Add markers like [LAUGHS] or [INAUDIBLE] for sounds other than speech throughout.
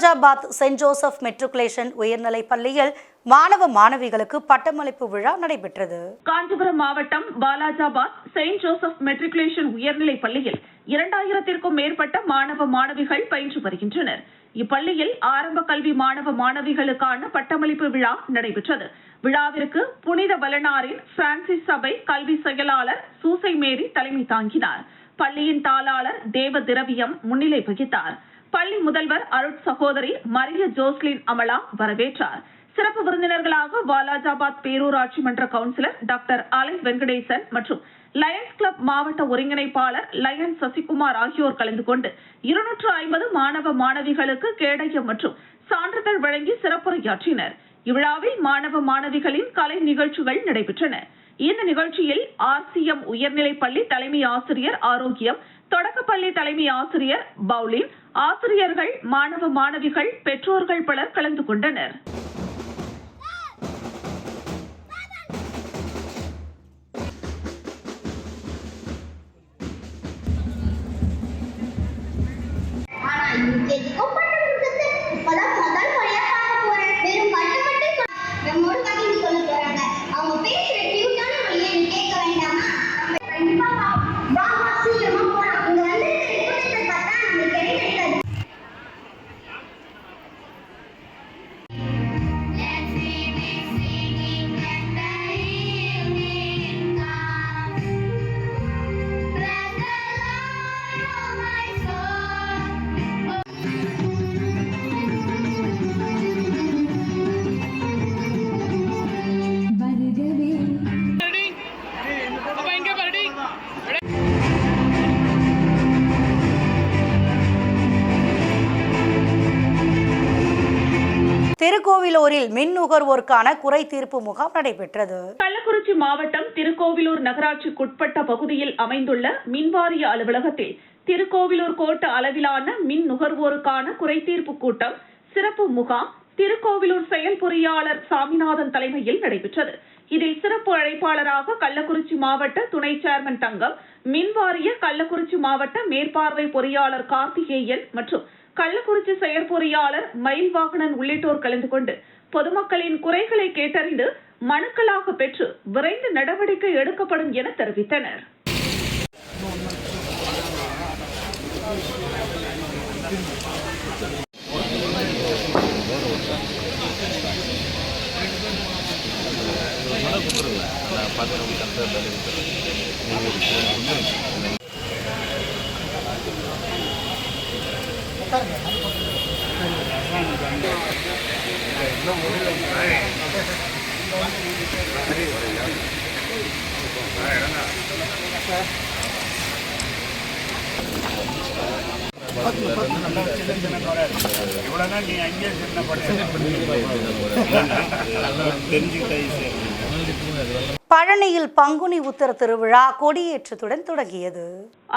Walajabad send Joseph matriculation உயர்நிலைப் பள்ளியில் மாணவ மாணவிகளுக்கு பட்டமளிப்பு விழா நடைபெற்றது. காஞ்சிபுரம் மாவட்டம் பாலாஜாபாத் செயின்ட் ஜோசப் மெட்ரிகுலேஷன் உயர்நிலைப் பள்ளியில் இரண்டாயிரத்திற்கும் மேற்பட்ட மாணவ மாணவிகள் பயின்று வருகின்றனர். இப்பள்ளியில் ஆரம்ப கல்வி மாணவ மாணவிகளுக்கான பட்டமளிப்பு விழா நடைபெற்றது. விழாவிற்கு புனித வலனாரின் பிரான்சிஸ் சபை கல்வி செயலாளர் சூசை மேரி தலைமை தாங்கினார். பள்ளியின் தாளாளர் தேவ திரவியம் முன்னிலை வகித்தார். பள்ளி முதல்வர் அருட் சகோதரி மரிய ஜோஸ்லின் அமலா வரவேற்றார். சிறப்பு விருந்தினர்களாக வாலாஜாபாத் பேரூராட்சி மன்ற கவுன்சிலர் டாக்டர் அலை வெங்கடேசன் மற்றும் லயன்ஸ் கிளப் மாவட்ட ஒருங்கிணைப்பாளர் லயன் சசிகுமார் ஆகியோர் கலந்து கொண்டு இருநூற்று ஐம்பது மாணவ மாணவிகளுக்கு கேடயம் மற்றும் சான்றிதழ் வழங்கி சிறப்புரையாற்றினர். இவ்விழாவில் மாணவ மாணவிகளின் கலை நிகழ்ச்சிகள் நடைபெற்றன. இந்த நிகழ்ச்சியில் ஆர்சிஎம் உயர்நிலைப் பள்ளி தலைமை ஆசிரியர் ஆரோக்கியம் தொடக்கப்பள்ளி தலைமை ஆசிரியர் பவுலின் ஆசிரியர்கள் மாணவ மாணவிகள் பெற்றோர்கள் பலர் கலந்து கொண்டனர். திருக்கோவிலூரில் மின் நுகர்வோருக்கான குறை தீர்ப்பு முகாம் நடைபெற்றது. கள்ளக்குறிச்சி மாவட்டம் திருக்கோவிலூர் நகராட்சிக்குட்பட்ட பகுதியில் அமைந்துள்ள மின்வாரிய அலுவலகத்தில் திருக்கோவிலூர் கோட்ட அளவிலான மின் நுகர்வோருக்கான குறைதீர்ப்பு கூட்டம் சிறப்பு முகாம் திருக்கோவிலூர் செயல் பொறியாளர் சாமிநாதன் தலைமையில் நடைபெற்றது. இதில் சிறப்பு அழைப்பாளராக கள்ளக்குறிச்சி மாவட்ட துணை சேர்மன் தங்கம் மின்வாரிய கள்ளக்குறிச்சி மாவட்ட மேற்பார்வை பொறியாளர் கார்த்திகேயன் மற்றும் கள்ளக்குறிச்சி செயற்பொறியாளர் மயில் வாகனன் உள்ளிட்டோர் கலந்து கொண்டு பொதுமக்களின் குறைகளை கேட்டறிந்து மனுக்களாக பெற்று விரைந்து நடவடிக்கை எடுக்கப்படும் என தெரிவித்தனர். [LAUGHS] இவ்வளோனா நீ அங்கேயே சின்ன படம் [LAUGHS] [LAUGHS] பழனியில் பங்குனி உத்தர திருவிழா கொடியேற்றத்துடன் தொடங்கியது.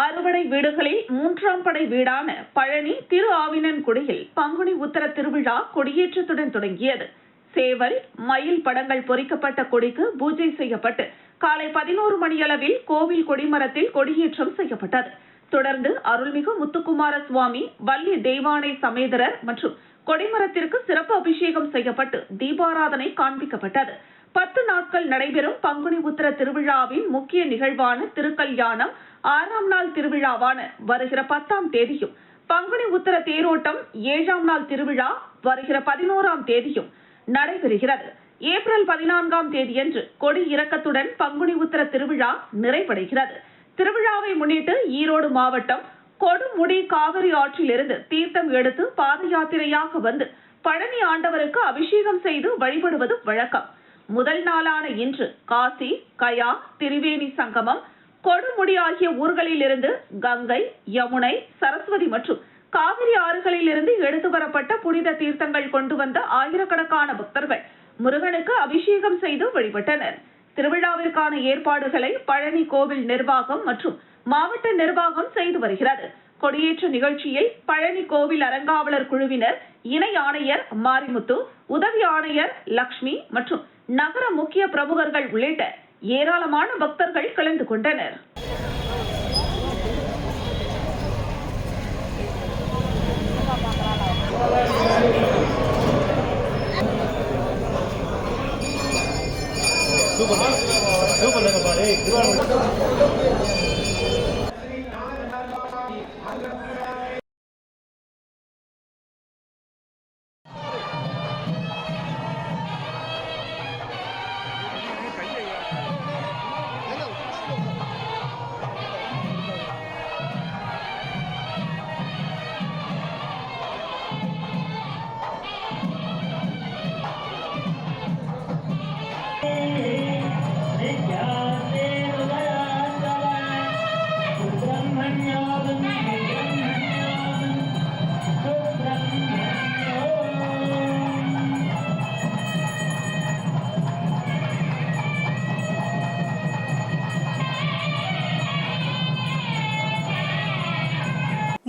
அறுபடை வீடுகளில் மூன்றாம் படை வீடான பழனி திரு ஆவினன்குடியில் பங்குனி உத்தர திருவிழா கொடியேற்றத்துடன் தொடங்கியது. சேவல் மயில் படங்கள் பொறிக்கப்பட்ட கொடிக்கு பூஜை செய்யப்பட்டு காலை பதினோரு மணியளவில் கோவில் கொடிமரத்தில் கொடியேற்றம் செய்யப்பட்டது. தொடர்ந்து அருள்மிகு முத்துக்குமார சுவாமி வள்ளி தெய்வானை சமேதரர் மற்றும் கொடிமரத்திற்கு சிறப்பு அபிஷேகம் செய்யப்பட்டு தீபாராதனை காண்பிக்கப்பட்டது. பத்து நாட்கள் நடைபெறும் பங்குனி உத்தர திருவிழாவின் முக்கிய நிகழ்வான திருக்கல்யாணம் ஆறாம் நாள் திருவிழாவான வருகிற பத்தாம் தேதியும் பங்குனி உத்தர தேரோட்டம் ஏழாம் நாள் திருவிழா வருகிற பதினோராம் தேதியும் நடைபெறுகிறது. ஏப்ரல் பதினான்காம் தேதியன்று கொடி இறக்கத்துடன் பங்குனி உத்தர திருவிழா நிறைவடைகிறது. திருவிழாவை முன்னிட்டு ஈரோடு மாவட்டம் கொடுமுடி காவிரி ஆற்றிலிருந்து தீர்த்தம் எடுத்து பாத யாத்திரையாக வந்து பழனி ஆண்டவருக்கு அபிஷேகம் செய்து வழிபடுவது வழக்கம். முதல் நாளான இன்று காசி கயா திரிவேணி சங்கமம் கொடுமுடி ஆகிய ஊர்களிலிருந்து கங்கை யமுனை சரஸ்வதி மற்றும் காவிரி ஆறுகளிலிருந்து எடுத்து வரப்பட்ட புனித தீர்த்தங்கள் கொண்டு வந்த ஆயிரக்கணக்கான பக்தர்கள் முருகனுக்கு அபிஷேகம் செய்து வழிபட்டனர். திருவிழாவிற்கான ஏற்பாடுகளை பழனி கோவில் நிர்வாகம் மற்றும் மாவட்ட நிர்வாகம் செய்து வருகிறது. கொடியேற்ற நிகழ்ச்சியில் பழனி கோவில் அறங்காவலர் குழுவினர் இணை ஆணையர் மாரிமுத்து உதவி ஆணையர் லக்ஷ்மி மற்றும் நகர முக்கிய பிரமுகர்கள் உள்ளிட்ட ஏராளமான பக்தர்கள் கலந்து கொண்டனர்.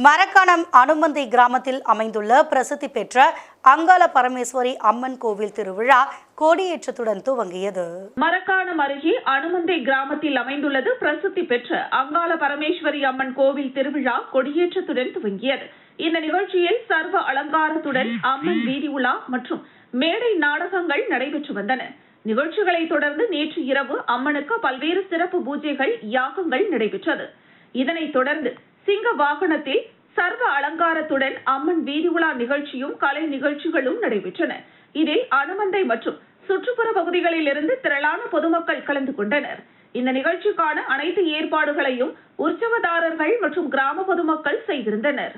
மரக்காணம் அனுமந்தை கிராமத்தில் அமைந்துள்ள பிரசித்தி பெற்ற அங்காள பரமேஸ்வரி அம்மன் கோவில் திருவிழா கொடியேற்றத்துடன் துவங்கியது. மரக்காணம் அருகே அனுமந்தை கிராமத்தில் அமைந்துள்ளது பிரசித்தி பெற்ற அங்காள பரமேஸ்வரி அம்மன் கோவில் திருவிழா கொடியேற்றத்துடன் துவங்கியது. இந்த நிகழ்ச்சியில் சர்வ அலங்காரத்துடன் அம்மன் வீதி உலா மற்றும் மேடை நாடகங்கள் நடைபெற்று வந்தன. நிகழ்ச்சிகளை தொடர்ந்து நேற்று இரவு அம்மனுக்கு பல்வேறு சிறப்பு பூஜைகள் யாகங்கள் நடைபெற்றது. இதனைத் தொடர்ந்து சிங்க வாகனத்தில் சர்வ அலங்காரத்துடன் அம்மன் வீதி உலா நிகழ்ச்சியும் கலை நிகழ்ச்சிகளும் நடைபெற்றன. இதில் அனுமந்தை மற்றும் சுற்றுப்புற பகுதிகளில் இருந்து திரளான பொதுமக்கள் கலந்து கொண்டனர். இந்த நிகழ்ச்சிக்கான அனைத்து ஏற்பாடுகளையும் உற்சவதாரர்கள் மற்றும் கிராம பொதுமக்கள் செய்திருந்தனர்.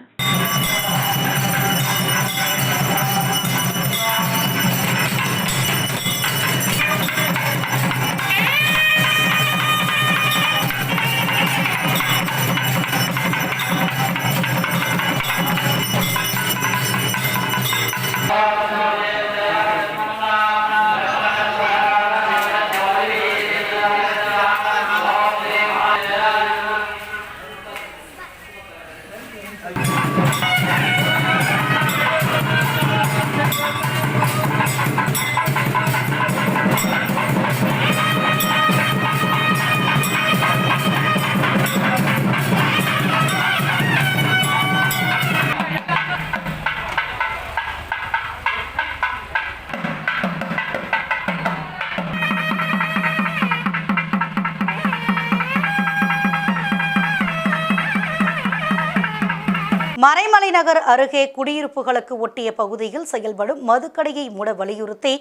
மறைமலை நகர் அருகே குடியிருப்புகளுக்கு ஒட்டிய பகுதியில் செயல்படும் மதுக்கடையை மூட வலியுறுத்தி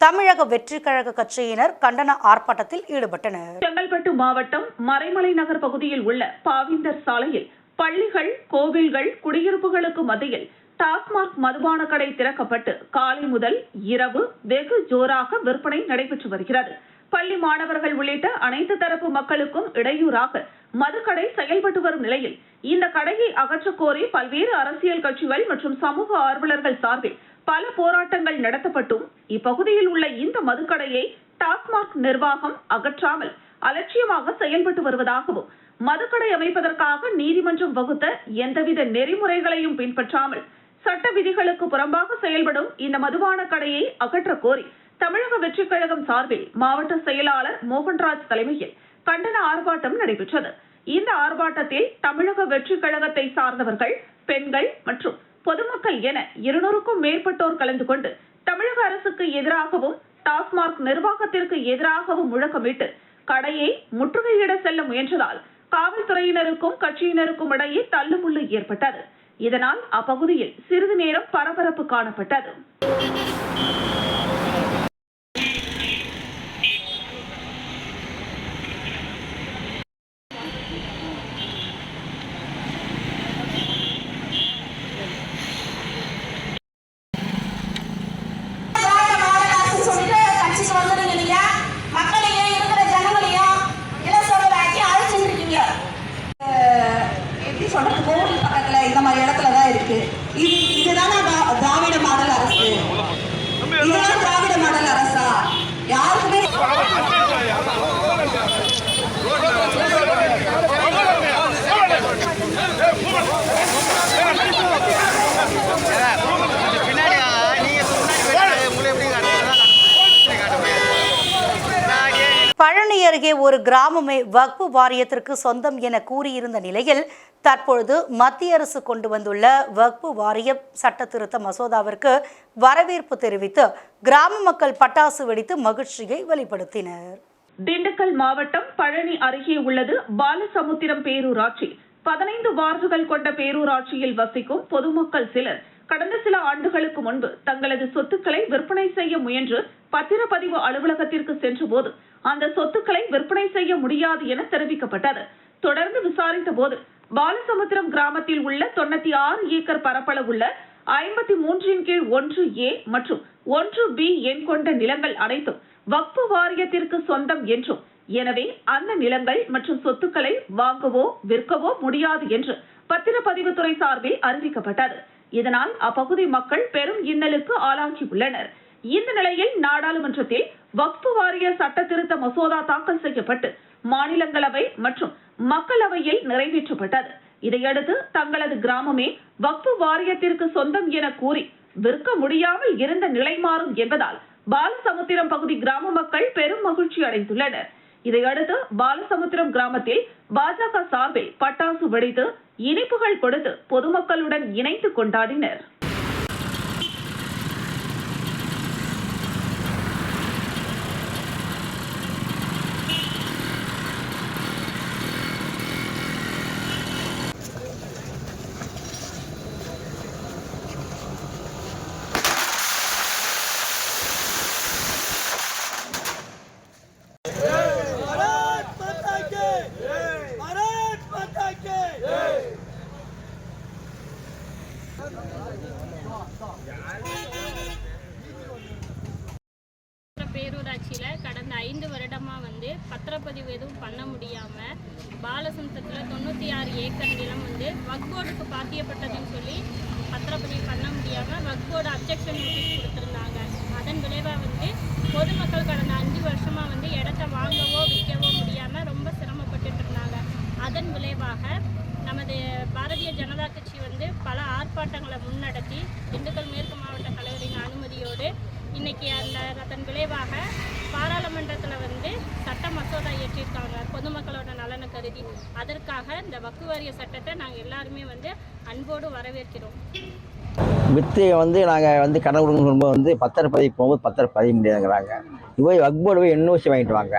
தமிழக வெற்றி கழக கட்சியினர் கண்டன ஆர்ப்பாட்டத்தில் ஈடுபட்டனர். செங்கல்பட்டு மாவட்டம் மறைமலை நகர் பகுதியில் உள்ள பாவிந்தர் சாலையில் பள்ளிகள் கோவில்கள் குடியிருப்புகளுக்கு மத்தியில் டாஸ்மாக் மதுபான கடை திறக்கப்பட்டு காலை முதல் இரவு வெகு ஜோராக விற்பனை நடைபெற்று வருகிறது. பள்ளி மாணவர்கள் உள்ளிட்ட அனைத்து தரப்பு மக்களுக்கும் இடையூறாக மதுக்கடை செயல்பட்டு வரும் நிலையில் இந்த கடையை அகற்றக் கோரி பல்வேறு அரசியல் கட்சிகள் மற்றும் சமூக ஆர்வலர்கள் சார்பில் பல போராட்டங்கள் நடத்தப்பட்டும். இப்பகுதியில் உள்ள இந்த மதுக்கடையை டாஸ்மாக் நிர்வாகம் அகற்றாமல் அலட்சியமாக செயல்பட்டு வருவதாகவும் மதுக்கடை அமைப்பதற்காக நீதிமன்றம் வகுத்த எந்தவித நெறிமுறைகளையும் பின்பற்றாமல் சட்ட விதிகளுக்கு புறம்பாக செயல்படும் இந்த மதுபான கடையை அகற்றக் கோரி தமிழக வெற்றிக் கழகம் சார்பில் மாவட்ட செயலாளர் மோகன்ராஜ் தலைமையில் கண்டன ஆர்ப்பாட்டம் நடைபெற்றது. இந்த ஆர்ப்பாட்டத்தில் தமிழக வெற்றிக் கழகத்தை சார்ந்தவர்கள் பெண்கள் மற்றும் பொதுமக்கள் என இருநூறுக்கும் மேற்பட்டோர் கலந்து கொண்டு தமிழக அரசுக்கு எதிராகவும் டாஸ்மாக் நிர்வாகத்திற்கு எதிராகவும் முழக்கமிட்டு கடையை முற்றுகையிட செல்ல முயன்றதால் காவல்துறையினருக்கும் கட்சியினருக்கும் இடையே தள்ளுமுள்ளு ஏற்பட்டது. இதனால் அப்பகுதியில் சிறிது நேரம் பரபரப்பு காணப்பட்டது. அருகே ஒரு கிராமமே வக்பு வாரியத்திற்கு சொந்தம் என கூறியிருந்த நிலையில் தற்பொழுது மத்திய அரசு கொண்டு வந்துள்ள வக்பு வாரிய சட்ட திருத்த மசோதாவிற்கு வரவேற்பு தெரிவித்து கிராம மக்கள் பட்டாசு வெடித்து மகிழ்ச்சியை வெளிப்படுத்தினர். திண்டுக்கல் மாவட்டம் பழனி அருகே உள்ளது பாலசமுத்திரம் பேரூராட்சி. பதினைந்து வார்டுகள் கொண்ட பேரூராட்சியில் வசிக்கும் பொதுமக்கள் சிலர் கடந்த சில ஆண்டுகளுக்கு முன்பு தங்களது சொத்துக்களை விற்பனை செய்ய முயன்று பத்திரப்பதிவு அலுவலகத்திற்கு சென்றபோது அந்த சொத்துக்களை விற்பனை செய்ய முடியாது என தெரிவிக்கப்பட்டது. தொடர்ந்து விசாரித்த போது பாலசமுத்திரம் கிராமத்தில் உள்ள தொண்ணூத்தி ஆறு ஏக்கர் பரப்பளவுள்ள ஐம்பத்தி மூன்றின் கீழ் ஒன்று ஏ மற்றும் ஒன்று பி எண் கொண்ட நிலங்கள் அனைத்தும் வக்பு வாரியத்திற்கு சொந்தம் என்றும் எனவே அந்த நிலங்கள் மற்றும் சொத்துக்களை வாங்கவோ விற்கவோ முடியாது என்று பத்திரப்பதிவுத்துறை சார்பில் அறிவிக்கப்பட்டது. இதனால் அப்பகுதி மக்கள் பெரும் இன்னலுக்கு ஆளாகியுள்ளனர் இந்த நிலையில் நாடாளுமன்றத்தில் வக்பு வாரிய சட்ட திருத்த மசோதா தாக்கல் செய்யப்பட்டு மாநிலங்களவை மற்றும் மக்களவையில் நிறைவேற்றப்பட்டது. இதையடுத்து தங்களது கிராமமே வக்பு வாரியத்திற்கு சொந்தம் என கூறி விற்க முடியாமல் இருந்த நிலை மாறும் என்பதால் பாலசமுத்திரம் பகுதி கிராம மக்கள் பெரும் மகிழ்ச்சி அடைந்துள்ளனர். இதையடுத்து பாலசமுத்திரம் கிராமத்தில் பாஜக சார்பில் பட்டாசு வெடித்து இனிப்புகள் கொடுத்து பொதுமக்களுடன் இணைந்து கொண்டாடினர். பேரூராட்சியில் கடந்த ஐந்து வருடமாக வந்து பத்திரப்பதிவு எதுவும் பண்ண முடியாமல் பாலசந்தத்தில் தொண்ணூற்றி ஆறு ஏக்கர் நிலம் வந்து வக்போர்டுக்கு பாத்தியப்பட்டதுன்னு சொல்லி பத்திரப்பதிவு பண்ண முடியாமல் வக்போர்டு அப்ஜெக்ஷன் நோட்டீஸ் கொடுத்துருந்தாங்க. அதன் விளைவாக வந்து பொதுமக்கள் கடந்த அஞ்சு வருஷமாக வந்து இடத்த வாங்கவோ விற்கவோ முடியாமல் ரொம்ப சிரமப்பட்டுட்டு இருந்தாங்க. அதன் விளைவாக நமது பாரதிய ஜனதா கட்சி வந்து பல ஆர்ப்பாட்டங்களை முன்னடத்தி திண்டுக்கல் மேற்கு மாவட்ட தலைவரின் அனுமதியோடு இன்னைக்கு அந்த அதன் விளைவாக பாராளுமன்றத்தில் வந்து சட்ட மசோதா இயற்றியிருக்காங்க பொதுமக்களோட நலனை கருதி அதற்காக இந்த வக்கு வாரிய சட்டத்தை நாங்கள் எல்லாருமே வந்து அன்போடு வரவேற்கிறோம். வித்து வந்து நாங்கள் வந்து கடன் கொடுக்கும்போது வந்து பத்திரப்பதிவு போகும்போது பத்திரம் பதிய முடியாதுங்கிறாங்க. போய் வக்போர்டு போய் என்ஓசி வாங்கிட்டு வாங்க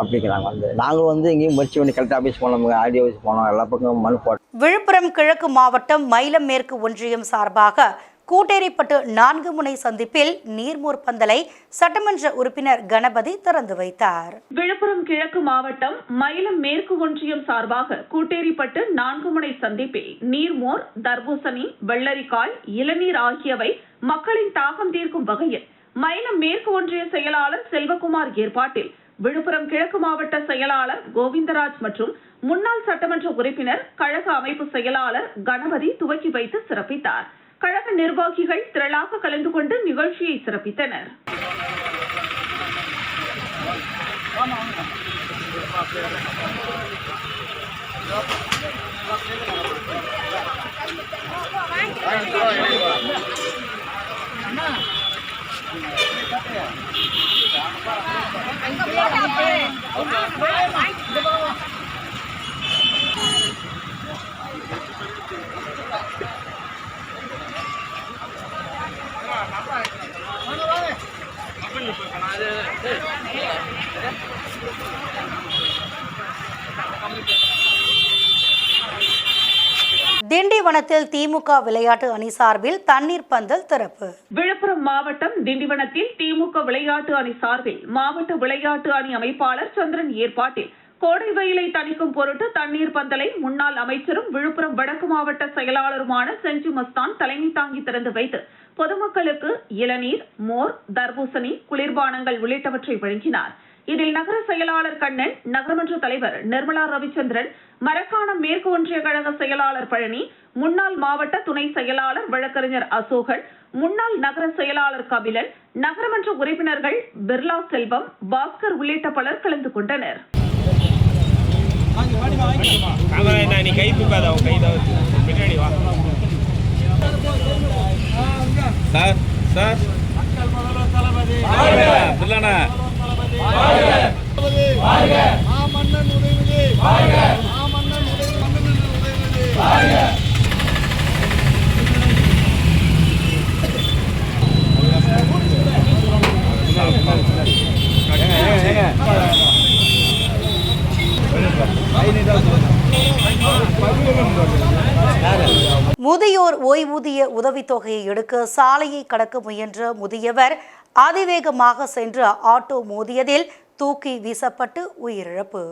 அப்படிங்கிறாங்க வந்து. நாங்களும் வந்து எங்கேயும் முயற்சி பண்ணி கலெக்டர் ஆஃபீஸ் போனோம் ஆர்டி ஆஃபீஸ் போனோம் எல்லா பக்கம் மனு போட்டோம் விழுப்புரம் கிழக்கு மாவட்டம் மயிலம் மேற்கு ஒன்றியம் சார்பாக கூட்டேரிப்பட்டு நான்கு முனை சந்திப்பில் நீர்மூர் பந்தலை சட்டமன்ற உறுப்பினர் கணபதி திறந்து வைத்தார். விழுப்புரம் கிழக்கு மாவட்டம் மயிலம் மேற்கு ஒன்றியம் சார்பாக கூட்டேரிப்பட்டு நான்கு முனை சந்திப்பில் நீர்மோர் தர்பூசணி வெள்ளரிக்காய் இளநீர் ஆகியவை மக்களின் தாகம் தீர்க்கும் வகையில் மயிலம் மேற்கு ஒன்றிய செயலாளர் செல்வகுமார் ஏற்பாட்டில் விழுப்புரம் கிழக்கு மாவட்ட செயலாளர் கோவிந்தராஜ் மற்றும் முன்னாள் சட்டமன்ற உறுப்பினர் கழக அமைப்பு செயலாளர் கணபதி துவக்கி வைத்து சிறப்பித்தார். கழக நிர்வாகிகள் திரளாக கலந்து கொண்டு நிகழ்ச்சியை சிறப்பித்தனர். திண்டிவனத்தில் திமுக விளையாட்டு அணி சார்பில் தண்ணீர் பந்தல் திறப்பு. விழுப்புரம் மாவட்டம் திண்டிவனத்தில் திமுக விளையாட்டு அணி சார்பில் மாவட்ட விளையாட்டு அணி அமைப்பாளர் சந்திரன் ஏற்பாட்டில் கோடை வெயிலை தணிக்கும் பொருட்டு தண்ணீர் பந்தலை முன்னாள் அமைச்சரும் விழுப்புரம் வடக்கு மாவட்ட செயலாளருமான செஞ்சு மஸ்தான் தலைமை தாங்கி திறந்து வைத்து பொதுமக்களுக்கு இளநீர் மோர் தர்பூசணி குளிர்பானங்கள் உள்ளிட்டவற்றை வழங்கினார். இதில் நகர செயலாளர் கண்ணன் நகரமன்ற தலைவர் நிர்மலா ரவிச்சந்திரன் மரக்காணம் மேற்கு ஒன்றிய கழக செயலாளர் பழனி முன்னாள் மாவட்ட துணை செயலாளர் வழக்கறிஞர் அசோகன் முன்னாள் நகர செயலாளர் கபிலன் நகரமன்ற உறுப்பினர்கள் பிர்லா செல்வம் பாஸ்கர் உள்ளிட்ட பலர் கலந்து கொண்டனர். Sir sir. மாமன்னன் மாமன்னன் மன்னன் முதியோர் ஓய்வூதிய உதவித்தொகையை எடுக்க சாலையை கடக்க முயன்ற முதியவர் அதிவேகமாக சென்ற ஆட்டோ மோதியதில் தூக்கி வீசப்பட்டு உயிரிழப்பு.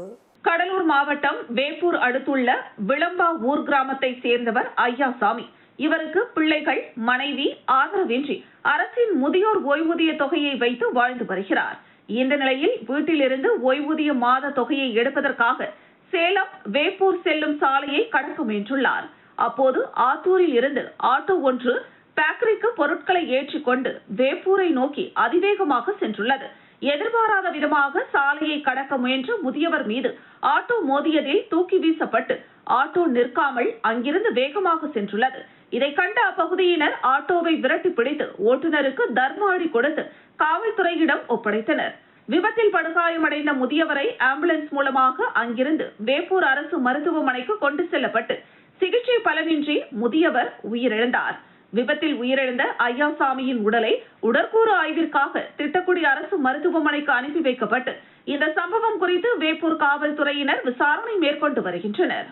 கடலூர் மாவட்டம் வேப்பூர் அடுத்துள்ள விளம்பா ஊர் கிராமத்தை சேர்ந்தவர் ஐயாசாமி. இவருக்கு பிள்ளைகள் மனைவி ஆதரவின்றி அரசின் முதியோர் ஓய்வூதிய தொகையை வைத்து வாழ்ந்து வருகிறார். இந்த நிலையில் வீட்டிலிருந்து ஓய்வூதிய மாத தொகையை எடுப்பதற்காக சேலம் வேப்பூர் செல்லும் சாலையை கடக்க முயன்றுள்ளார். அப்போது ஆத்தூரில் இருந்து ஆட்டோ ஒன்று பேக்கரிக்கு பொருட்களை ஏற்றிக்கொண்டு வேப்பூரை நோக்கி அதிவேகமாக சென்றுள்ளது. எதிர்பாராத விதமாக சாலையை கடக்க முயன்ற முதியவர் மீது ஆட்டோ மோதியதில் தூக்கி வீசப்பட்டு ஆட்டோ நிற்காமல் அங்கிருந்து வேகமாக சென்றுள்ளது. இதை கண்ட அப்பகுதியினர் ஆட்டோவை விரட்டி பிடித்து ஓட்டுநருக்கு தர்ம அடி கொடுத்து காவல்துறையிடம் ஒப்படைத்தனர். விபத்தில் படுகாயமடைந்த முதியவரை ஆம்புலன்ஸ் மூலமாக அங்கிருந்து வேப்பூர் அரசு மருத்துவமனைக்கு கொண்டு செல்லப்பட்டு சிகிச்சை பலனின்றி முதியவர் உயிரிழந்தார். விபத்தில் உயிரிழந்த ஐயாசாமியின் உடலை உடற்கூறு ஆய்விற்காக திட்டக்குடி அரசு மருத்துவமனைக்கு அனுப்பி வைக்கப்பட்டு இந்த சம்பவம் குறித்து வேப்பூர் காவல்துறையினர் விசாரணை மேற்கொண்டு வருகின்றனர்.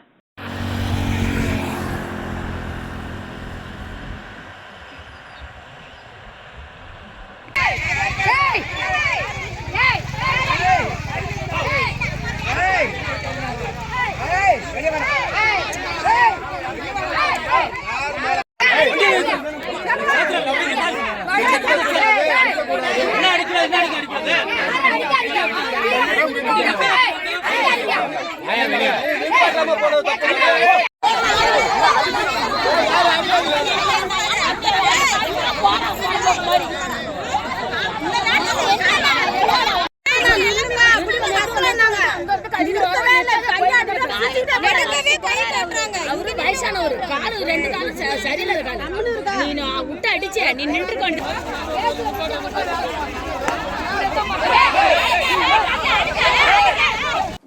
வயசானவர் காலு ரெண்டு காலும் சரியில்லாத நீ விட்டு அடிச்ச நீ நின்று கொண்டு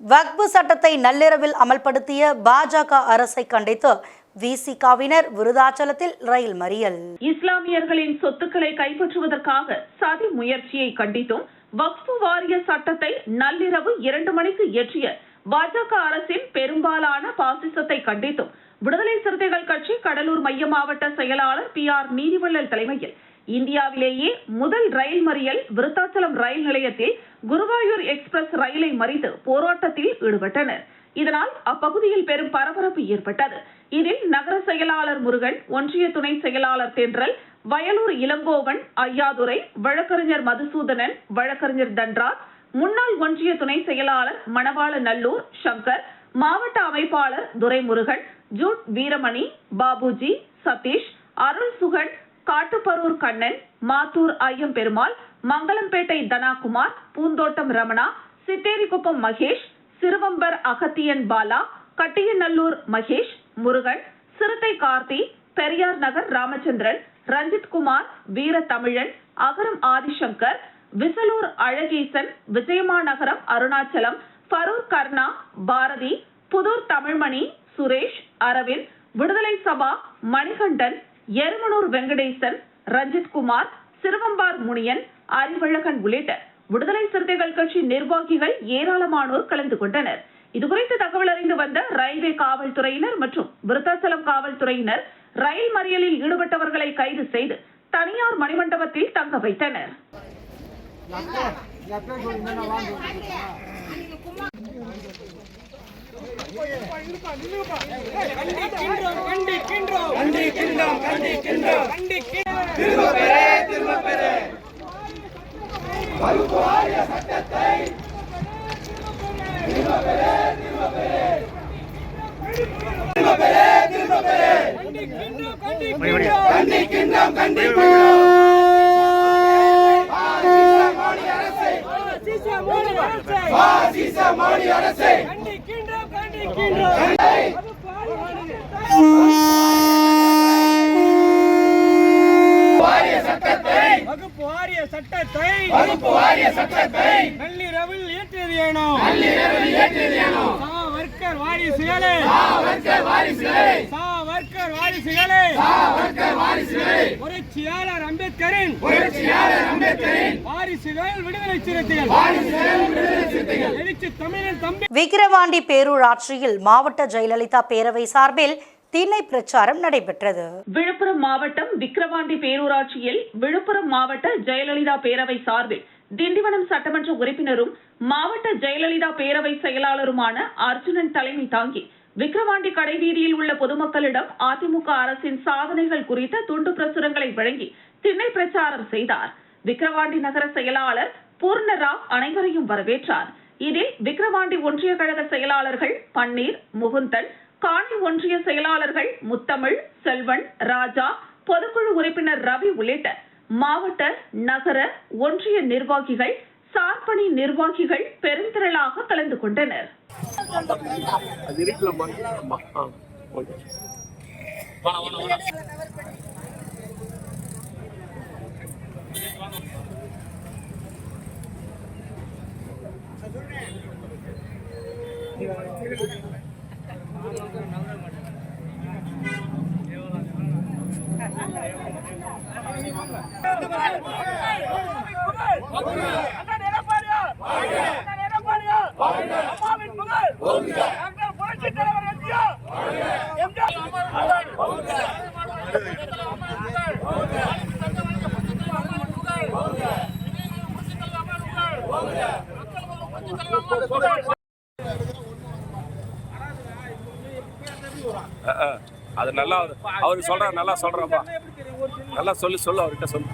வக்பு சட்டத்தை நள்ளிரவில் அமல்படுத்திய பாஜக அரசை கண்டித்து விசிகாவினர் விருதாச்சலத்தில் ரயில் மறியல். இஸ்லாமியர்களின் சொத்துக்களை கைப்பற்றுவதற்காக சதி முயற்சியை கண்டித்தும் வக்ஃபு வாரிய சட்டத்தை நள்ளிரவு இரண்டு மணிக்கு இயற்றிய பாஜக அரசின் பெரும்பாலான பாசிசத்தை கண்டித்தும் விடுதலை சிறுத்தைகள் கட்சி கடலூர் மைய மாவட்ட செயலாளர் பி ஆர் நீதிவள்ளல் தலைமையில் இந்தியாவிலேயே முதல் ரயில் மறியல் விருத்தாச்சலம் ரயில் நிலையத்தில் குருவாயூர் எக்ஸ்பிரஸ் ரயிலை மறித்து போராட்டத்தில் ஈடுபட்டனர். இதனால் அப்பகுதியில் பெரும் பரபரப்பு ஏற்பட்டது. இதில் நகர செயலாளர் முருகன் ஒன்றிய துணை செயலாளர் தென்றல் வயலூர் இளங்கோவன் ஐயாதுரை வழக்கறிஞர் மதுசூதனன் வழக்கறிஞர் தன்ராஜ் முன்னாள் ஒன்றிய துணை செயலாளர் மணவாள நல்லூர் சங்கர் மாவட்ட அமைப்பாளர் துரைமுருகன் ஜூட் வீரமணி பாபுஜி சதீஷ் அருள் சுகன் காட்டுப்பரூர் கண்ணன் மாத்தூர் ஐயம்பெருமாள் மங்களம்பேட்டை தனாகுமார் பூந்தோட்டம் ரமணா சித்தேரிக்குப்பம் மகேஷ் சிறுவம்பர் அகத்தியன் பாலா கட்டியநல்லூர் மகேஷ் முருகன் சிறுத்தை கார்த்தி பெரியார் நகர் ராமச்சந்திரன் ரஞ்சித் குமார் வீர தமிழன் அகரம் ஆதிசங்கர் விசலூர் அழகீசன் விஜயமாநகரம் அருணாச்சலம் ஃபரூர் கர்ணா பாரதி புதூர் தமிழ்மணி சுரேஷ் அரவிந்த் விடுதலை சபா மணிகண்டன் எருமனூர் வெங்கடேசன் ரஞ்சித்குமார் சிறுவம்பார் முனியன் அறிவழகன் உள்ளிட்ட விடுதலை சிறுத்தைகள் கட்சி நிர்வாகிகள் ஏராளமானோர் கலந்து கொண்டனர் இதுகுறித்து தகவல் அறிந்து வந்த ரயில்வே காவல்துறையினர் மற்றும் விருத்தாச்சலம் காவல்துறையினர் ரயில் மறியலில் ஈடுபட்டவர்களை கைது செய்து தனியார் மணிமண்டபத்தில் தங்க வைத்தனர் வகுப்பு வாரிய சட்டத்தை வகுப்பு வாரிய சட்டத்தை நள்ளிரவில் ஏற்றியது ஏனோ? நள்ளிரவில் ஏற்றியது ஏனோ? வர்க்கர் வாரிசுகளே சா வர்க்கர் சாவர்கர் வாரிசுகளே. புரட்சியாளர் அம்பேத்கரின் வாரிசுகள் விடுதலை சிறுத்தைகள். எழுச்சி தமிழன் தம்பி. விக்கிரவாண்டி பேரூராட்சியில் மாவட்ட ஜெயலலிதா பேரவை சார்பில் திண்ணை பிரச்சாரம் நடைபெற்றது. விழுப்புரம் மாவட்டம் விக்கிரவாண்டி பேரூராட்சியில் விழுப்புரம் மாவட்ட ஜெயலலிதா பேரவை சார்பில் திண்டிவனம் சட்டமன்ற உறுப்பினரும் மாவட்ட ஜெயலலிதா பேரவை செயலாளருமான அர்ஜுனன் தலைமை தாங்கி விக்கிரவாண்டி கடைவீதியில் உள்ள பொதுமக்களிடம் அதிமுக அரசின் சாதனைகள் குறித்த துண்டு பிரசுரங்களை வழங்கி திண்ணை பிரச்சாரம் செய்தார். விக்கிரவாண்டி நகர செயலாளர் பூர்ணராவ் அனைவரையும் வரவேற்றார். இதில் விக்கிரவாண்டி ஒன்றிய கழக செயலாளர்கள் பன்னீர் முகுந்தன் காணி ஒன்றிய செயலாளர்கள் முத்தமிழ் செல்வன் ராஜா பொதுக்குழு உறுப்பினர் ரவி உள்ளிட்ட மாவட்ட நகர ஒன்றிய நிர்வாகிகள் சார்பணி நிர்வாகிகள் பெருந்திரளாக கலந்து கொண்டனர். அது நல்லா அவரு சொல்றாரு நல்லா சொல்றப்பா. நல்லா சொல்லு சொல்லு அவர்கிட்ட சொல்லு.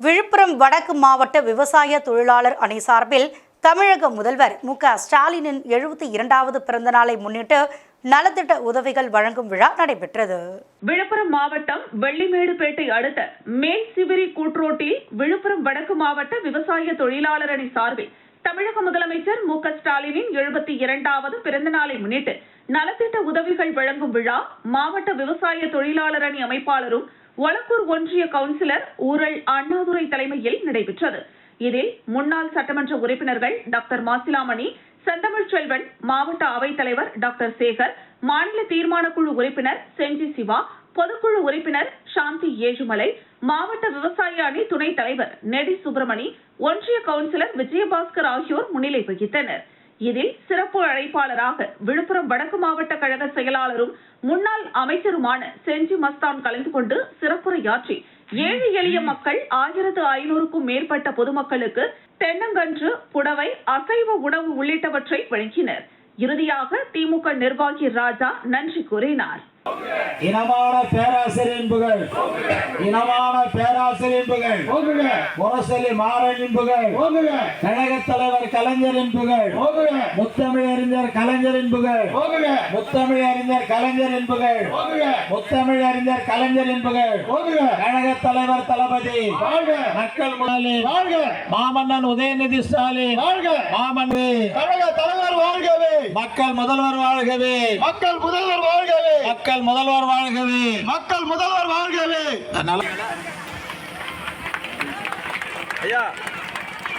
விழுப்புரம் வடக்கு மாவட்ட விவசாய தொழிலாளர் அணி சார்பில் தமிழக முதல்வர் மு க ஸ்டாலினின் எழுபத்தி இரண்டாவது பிறந்தநாளை முன்னிட்டு நலத்திட்ட உதவிகள் வழங்கும் விழா நடைபெற்றது. விழுப்புரம் மாவட்டம் வெள்ளிமேடுபேட்டை அடுத்த மேல் சிவிரி கூட்ரோட்டில் விழுப்புரம் வடக்கு மாவட்ட விவசாய தொழிலாளர் அணி சார்பில் தமிழக முதலமைச்சர் மு க ஸ்டாலினின் எழுபத்தி இரண்டாவது பிறந்த நாளை முன்னிட்டு நலத்திட்ட உதவிகள் வழங்கும் விழா மாவட்ட விவசாய தொழிலாளர் அணி அமைப்பாளரும் ஒலக்கூர் ஒன்றிய கவுன்சிலர் ஊரல் அண்ணாதுரை தலைமையில் நடைபெற்றது. இதில் முன்னாள் சட்டமன்ற உறுப்பினர்கள் டாக்டர் மாசிலாமணி செந்தமிழ் செல்வன் மாவட்ட அவைத்தலைவர் டாக்டர் சேகர் மாநில தீர்மான குழு உறுப்பினர் செஞ்சி சிவா பொதுக்குழு உறுப்பினர் சாந்தி ஏழுமலை மாவட்ட விவசாய அணி துணைத் தலைவர் நெடி சுப்பிரமணி ஒன்றிய கவுன்சிலர் விஜயபாஸ்கர் ஆகியோர் முன்னிலை வகித்தனர். இதில் சிறப்பு அழைப்பாளராக விழுப்புரம் வடக்கு மாவட்ட கழக செயலாளரும் முன்னாள் அமைச்சருமான செஞ்சி மஸ்தான் கலந்து கொண்டு சிறப்புரையாற்றி ஏழை எளிய மக்கள் ஆயிரத்து ஐநூறுக்கும் மேற்பட்ட பொதுமக்களுக்கு தென்னங்கன்று புடவை அசைவ உணவு உள்ளிட்டவற்றை வழங்கினர். இறுதியாக திமுக நிர்வாகி ராஜா நன்றி கூறினார். இனமான பேராசிரியர் புகழ் இனமான பேராசிரியர் புகழ் முரசொலி மாறனின் புகழ் கழகத் தலைவர் கலைஞரின் புகழ் முத்தமிழறிஞர் கலைஞரின் புகழ் முத்தமிழறிஞர் கலைஞரின் புகழ் முத்தமிழறிஞர் கலைஞரின் புகழ் கழகத் தலைவர் தளபதி. மக்கள் முதலி மாமன்னன் உதயநிதி ஸ்டாலின். மாமன்னி. தலைவர் வாழ்கவே. மக்கள் முதல்வர் வாழ்கவே. மக்கள் முதல்வர் வாழ்கவே. மக்கள் முதல்வர் வாழ்கவே. மக்கள் முதல்வர் வாழ்கவே. ஐயா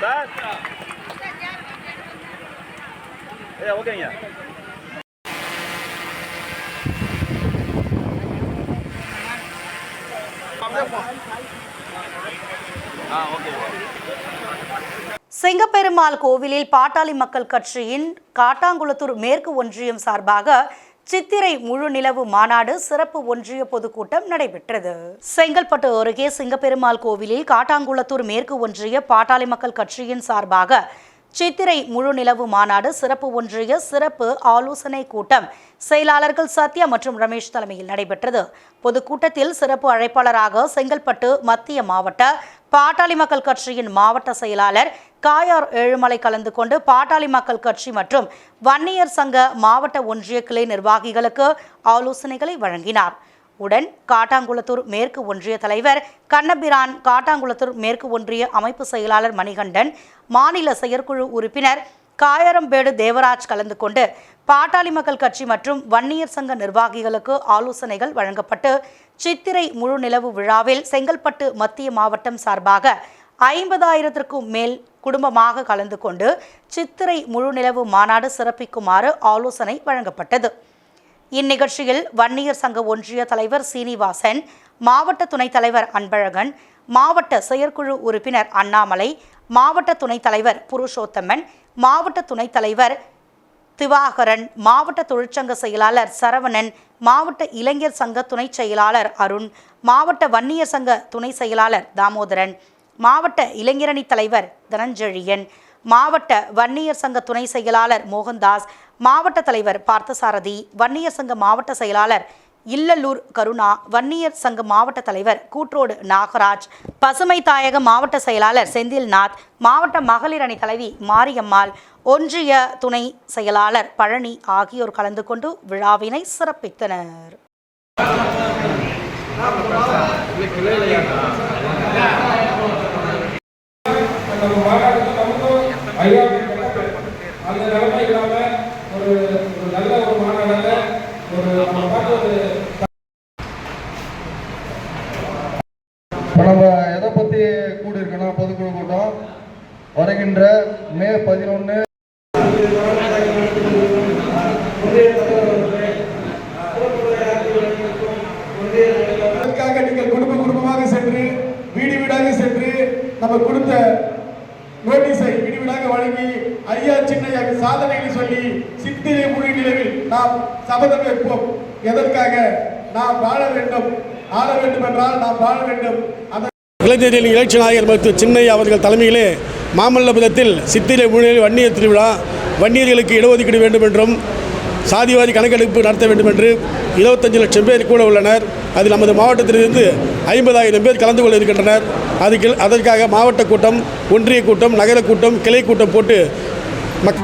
சார். ஐயா ஓகேங்க. ஆ ஓகே சிங்கப்பெருமாள் கோவிலில் பாட்டாளி மக்கள் கட்சியின் காட்டாங்குளத்தூர் மேற்கு ஒன்றியம் சார்பாக சித்திரை முழு நிலவு மாநாடு சிறப்பு ஒன்றிய பொதுக்கூட்டம் நடைபெற்றது. செங்கல்பட்டு அருகே சிங்கப்பெருமாள் கோவிலில் காட்டாங்குளத்தூர் மேற்கு ஒன்றிய பாட்டாளி மக்கள் கட்சியின் சார்பாக சித்திரை முழு நிலவு மாநாடு சிறப்பு ஒன்றிய சிறப்பு ஆலோசனை கூட்டம் செயலாளர்கள் சத்யா மற்றும் ரமேஷ் தலைமையில் நடைபெற்றது. பொதுக்கூட்டத்தில் சிறப்பு அழைப்பாளராக செங்கல்பட்டு மத்திய மாவட்ட பாட்டாளி மக்கள் கட்சியின் மாவட்ட செயலாளர் காயார் ஏழுமலை கலந்து கொண்டு பாட்டாளி மக்கள் கட்சி மற்றும் வன்னியர் சங்க மாவட்ட ஒன்றிய கிளை நிர்வாகிகளுக்கு ஆலோசனைகளை வழங்கினார். உடன் காட்டாங்குளத்தூர் மேற்கு ஒன்றிய தலைவர் கண்ணபிரான் காட்டாங்குளத்தூர் மேற்கு ஒன்றிய அமைப்பு செயலாளர் மணிகண்டன் மாநில செயற்குழு உறுப்பினர் காயரம்பேடு தேவராஜ் கலந்து கொண்டு பாட்டாளி மக்கள் கட்சி மற்றும் வன்னியர் சங்க நிர்வாகிகளுக்கு ஆலோசனைகள் வழங்கப்பட்டு சித்திரை முழு நிலவு விழாவில் செங்கல்பட்டு மத்திய மாவட்டம் சார்பாக ஐம்பதாயிரத்திற்கும் மேல் குடும்பமாக கலந்து கொண்டு சித்திரை முழுநிலவு மாநாடு சிறப்பிக்குமாறு ஆலோசனை வழங்கப்பட்டது. இந்நிகழ்ச்சியில் வன்னியர் சங்க ஒன்றிய தலைவர் சீனிவாசன் மாவட்ட துணைத் தலைவர் அன்பழகன் மாவட்ட செயற்குழு உறுப்பினர் அண்ணாமலை மாவட்ட துணைத் தலைவர் புருஷோத்தமன் மாவட்ட துணைத் தலைவர் திவாகரன் மாவட்ட தொழிற்சங்க செயலாளர் சரவணன் மாவட்ட இளைஞர் சங்க துணைச் செயலாளர் அருண் மாவட்ட வன்னியர் சங்க துணை செயலாளர் தாமோதரன் மாவட்ட இளைஞரணி தலைவர் தனஞ்செழியன் மாவட்ட வன்னியர் சங்க துணை செயலாளர் மோகன்தாஸ் மாவட்ட தலைவர் பார்த்தசாரதி வன்னியர் சங்க மாவட்ட செயலாளர் இல்லல்லூர் கருணா வன்னியர் சங்க மாவட்ட தலைவர் கூட்ரோடு நாகராஜ் பசுமை தாயக மாவட்ட செயலாளர் செந்தில்நாத் மாவட்ட மகளிர் அணி தலைவி மாரியம்மாள் ஒன்றிய துணை செயலாளர் பழனி ஆகியோர் கலந்து கொண்டு விழாவினை சிறப்பித்தனர். நம்ம மாநாட்டுக்கு ஐயா அந்த நிலைமை இல்லாம ஒரு ஒரு நல்ல ஒரு மாநாடாக ஒரு நம்ம பார்த்து ஒரு நம்ம எதை பற்றி கூடியிருக்கோன்னா பொதுக்குழு கூட்டம். வருகின்ற மே பதினொன்று நீங்கள் குடும்ப குடும்பமாக சென்று வீடு வீடாக சென்று நம்ம கொடுத்த நோட்டீஸை வீடு வழங்கி ஐயா சின்னையா சாதனைகளை சொல்லி சித்திரை முழு நிலவில் நாம் சபதம் வைப்போம் எதற்காக? நாம் வாழ வேண்டும். ஆள வேண்டும் என்றால் நாம் வாழ வேண்டும். இளைஞர்களின் இலட்சி நாயகர் மருத்துவ சின்னையா அவர்கள் தலைமையிலே மாமல்லபுரத்தில் சித்திரை முழுநிலை வன்னியர் திருவிழா வன்னியர்களுக்கு இடஒதுக்கீடு வேண்டும் என்றும் சாதிவாரி கணக்கெடுப்பு நடத்த வேண்டும் என்று இருபத்தஞ்சு லட்சம் பேர் கூட உள்ளனர். அதில் நமது மாவட்டத்திலிருந்து ஐம்பதாயிரம் பேர் கலந்து கொள்ள இருக்கின்றனர். அதுக்கு அதற்காக மாவட்ட கூட்டம் ஒன்றிய கூட்டம் நகர கூட்டம் கிளை கூட்டம் போட்டு மக்